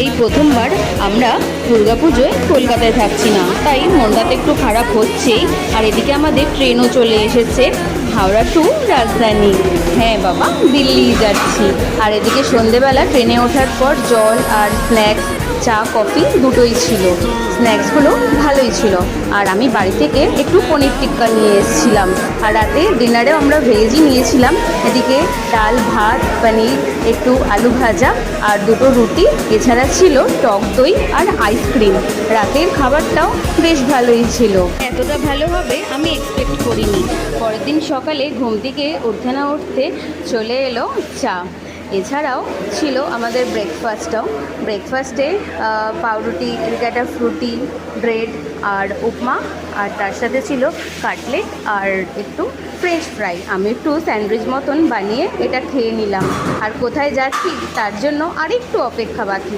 এই প্রথমবার আমরা দুর্গা পুজোয় কলকাতায় থাকছি না। তাই মনটাতে একটু খারাপ হচ্ছেই। আর এদিকে আমাদের ট্রেনও চলে এসেছে। হাওড়া টু রাজধানী। হ্যাঁ বাবা, দিল্লি যাচ্ছি। আর এদিকে সন্ধেবেলা ট্রেনে ওঠার পর জল আর স্ন্যাক্স চা, কফি দুটোই ছিল। স্ন্যাক্সগুলো ভালোই ছিল। আর আমি বাড়ি থেকে একটু পনির টিক্কা নিয়ে এসেছিলাম। আর রাতে ডিনারেও আমরা ভেজই নিয়েছিলাম। এদিকে ডাল, ভাত, পনির, একটু আলু ভাজা আর দুটো রুটি। এছাড়া ছিল টক দই আর আইসক্রিম রাতের খাবারটাও বেশ ভালোই ছিল। এতটা ভালো হবে আমি এক্সপেক্ট করিনি। পরের দিন সকালে ঘুম থেকে উঠতে না উঠতে চলে এলো চা। এছাড়াও ছিল আমাদের ব্রেকফাস্টটাও ব্রেকফাস্টে পাউরুটি একটা ফ্রুটি, ব্রেড আর উপমা। আর তার সাথে ছিল কাটলেট আর একটু ফ্রেশ ফ্রাই আমি একটু স্যান্ডউইচ মতন বানিয়ে এটা খেয়ে নিলাম। আর কোথায় যাচ্ছি, তার জন্য আরেকটু অপেক্ষা বাকি।